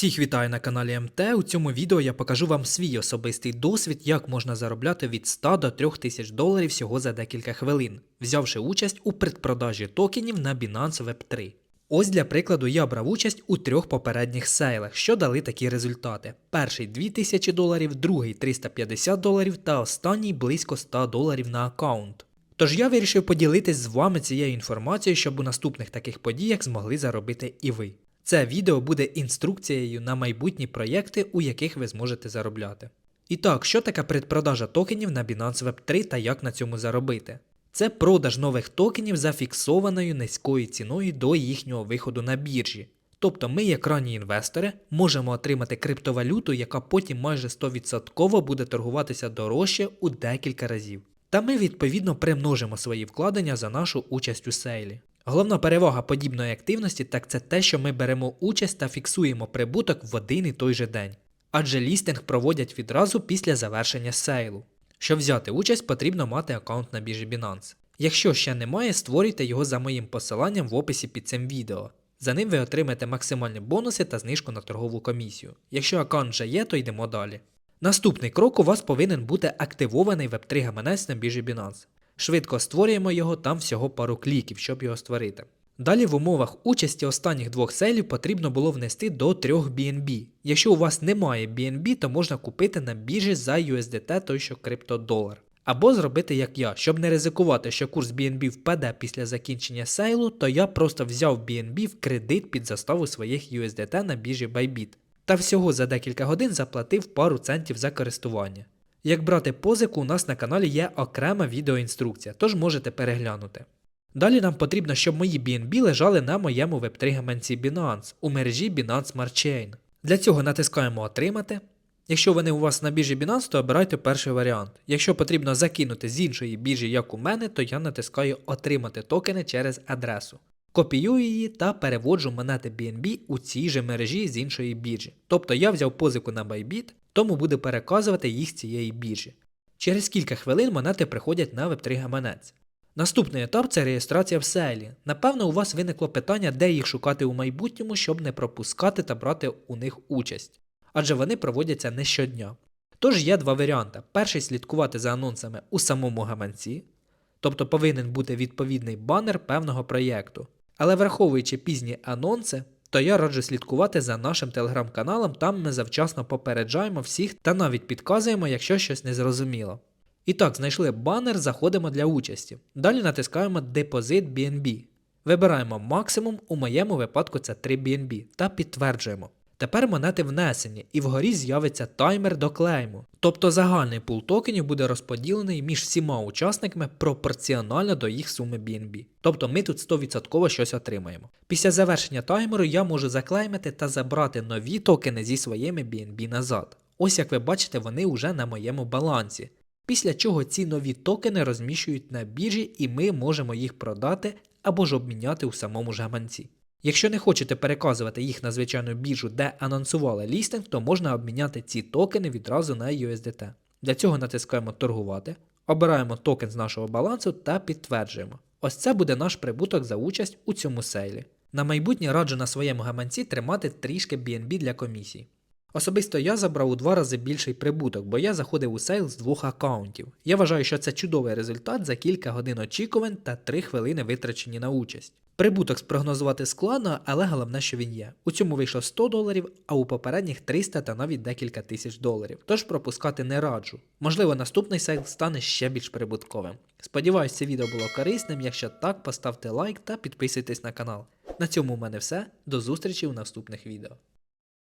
Всіх вітаю на каналі МТ. У цьому відео я покажу вам свій особистий досвід, як можна заробляти від 100 до 3000 доларів всього за декілька хвилин, взявши участь у предпродажі токенів на Binance Web 3. Ось для прикладу я брав участь у трьох попередніх сейлах, що дали такі результати: перший 2000 доларів, другий 350 доларів та останній близько 100 доларів на аккаунт. Тож я вирішив поділитись з вами цією інформацією, щоб у наступних таких подіях змогли заробити і ви. Це відео буде інструкцією на майбутні проєкти, у яких ви зможете заробляти. І так, що таке предпродажа токенів на Binance Web 3 та як на цьому заробити? Це продаж нових токенів за фіксованою низькою ціною до їхнього виходу на біржі. Тобто ми, як ранні інвестори, можемо отримати криптовалюту, яка потім майже 100% буде торгуватися дорожче у декілька разів. Та ми відповідно примножимо свої вкладення за нашу участь у сейлі. Головна перевага подібної активності так це те, що ми беремо участь та фіксуємо прибуток в один і той же день. Адже лістинг проводять відразу після завершення сейлу. Щоб взяти участь, потрібно мати аккаунт на біржі Binance. Якщо ще немає, створюйте його за моїм посиланням в описі під цим відео. За ним ви отримаєте максимальні бонуси та знижку на торгову комісію. Якщо аккаунт вже є, то йдемо далі. Наступний крок у вас повинен бути активований Web3 гаманець на біржі Binance. Швидко створюємо його, там всього пару кліків, щоб його створити. Далі в умовах участі останніх двох селів потрібно було внести до 3 BNB. Якщо у вас немає BNB, то можна купити на біржі за USDT той що криптодолар. Або зробити як я, щоб не ризикувати, що курс BNB впаде після закінчення сейлу, то я просто взяв BNB в кредит під заставу своїх USDT на біржі Bybit. Та всього за декілька годин заплатив пару центів за користування. Як брати позику, у нас на каналі є окрема відеоінструкція, тож можете переглянути. Далі нам потрібно, щоб мої BNB лежали на моєму Web3 гаманці Binance у мережі Binance Smart Chain. Для цього натискаємо Отримати. Якщо вони у вас на біржі Binance, то обирайте перший варіант. Якщо потрібно закинути з іншої біржі, як у мене, то я натискаю Отримати токени через адресу. Копіюю її та переводжу монети BNB у цій же мережі з іншої біржі. Тобто я взяв позику на Bybit, тому буду переказувати їх цієї біржі. Через кілька хвилин монети приходять на Web3 гаманець. Наступний етап це реєстрація в селі. Напевно, у вас виникло питання, де їх шукати у майбутньому, щоб не пропускати та брати у них участь. Адже вони проводяться не щодня. Тож є два варіанти: перший слідкувати за анонсами у самому гаманці, тобто повинен бути відповідний банер певного проєкту. Але враховуючи пізні анонси, то я раджу слідкувати за нашим телеграм-каналом, там ми завчасно попереджаємо всіх та навіть підказуємо, якщо щось не зрозуміло. І так, знайшли банер, заходимо для участі. Далі натискаємо Депозит BNB. Вибираємо максимум, у моєму випадку це 3 BNB, та підтверджуємо. Тепер монети внесені, і вгорі з'явиться таймер до клейму. Тобто загальний пул токенів буде розподілений між всіма учасниками пропорціонально до їх суми BNB. Тобто ми тут 100% щось отримаємо. Після завершення таймеру я можу заклеймити та забрати нові токени зі своїми BNB назад. Ось як ви бачите, вони вже на моєму балансі. Після чого ці нові токени розміщують на біржі і ми можемо їх продати або ж обміняти у самому ж гаманці. Якщо не хочете переказувати їх на звичайну біржу, де анонсували лістинг, то можна обміняти ці токени відразу на USDT. Для цього натискаємо торгувати, обираємо токен з нашого балансу та підтверджуємо. Ось це буде наш прибуток за участь у цьому сейлі. На майбутнє раджу на своєму гаманці тримати трішки BNB для комісій. Особисто я забрав у два рази більший прибуток, бо я заходив у сейл з двох аккаунтів. Я вважаю, що це чудовий результат за кілька годин очікувань та 3 хвилини витрачені на участь. Прибуток спрогнозувати складно, але головне, що він є. У цьому вийшло 100 доларів, а у попередніх 300 та навіть декілька тисяч доларів. Тож пропускати не раджу. Можливо, наступний сейл стане ще більш прибутковим. Сподіваюсь, це відео було корисним. Якщо так, поставте лайк та підписуйтесь на канал. На цьому у мене все. До зустрічі у наступних відео.